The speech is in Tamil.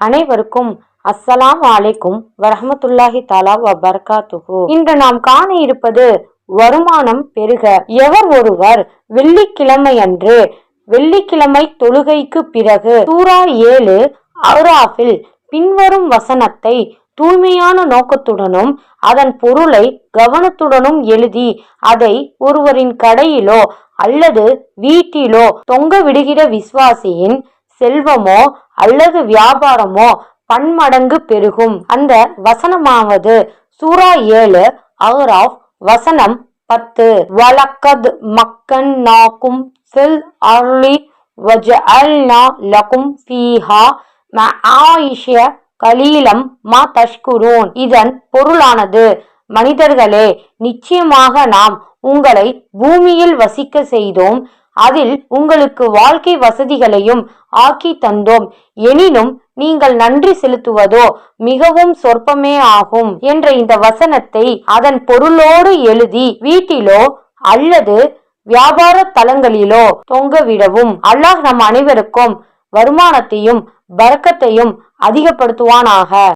அனைவருக்கும் அஸ்ஸலாம் அலைக்கும் வரஹமத்துல்லாஹி தாலா வபர்காத்துகு இன்று நாம் காண இருப்பது வருமானம் பெருக. எவர் ஒருவர் வெள்ளிக்கிழமையன்று வெள்ளிக்கிழமை தொழுகைக்கு பிறகு சூரா ஏழு அவுராஃபில் பின்வரும் வசனத்தை தூய்மையான நோக்கத்துடனும் அதன் பொருளை கவனத்துடனும் எழுதி அதை ஒருவரின் கடையிலோ அல்லது வீட்டிலோ தொங்க விடுகிற விசுவாசியின் செல்வமோ அல்லது வியாபாரமோ பன்மடங்கு பெருகும். அந்த வசனமாவது சூரா ஏழு அஹ்ராஃப் வசனம் பத்து. வலக்கத் மக்கன் நாக்கும் ஃபில் அர்லி வஜஅல்னா லகும் ஃபீஹா மஆயிஷ கலீலம் மா தஷ்குரூன். இதன் பொருளானது மனிதர்களே நிச்சயமாக நாம் உங்களை பூமியில் வசிக்க செய்தோம் அதில் உங்களுக்கு வாழ்க்கை வசதிகளையும் ஆக்கி தந்தோம். எனினும் நீங்கள் நன்றி செலுத்துவதோ மிகவும் சொற்பமே ஆகும் என்ற இந்த வசனத்தை அதன் பொருளோடு எழுதி வீட்டிலோ அல்லது வியாபார தலங்களிலோ தொங்கவிடவும் அல்லாஹ் நம் அனைவருக்கும் வருமானத்தையும் பறக்கத்தையும் அதிகப்படுத்துவானாக.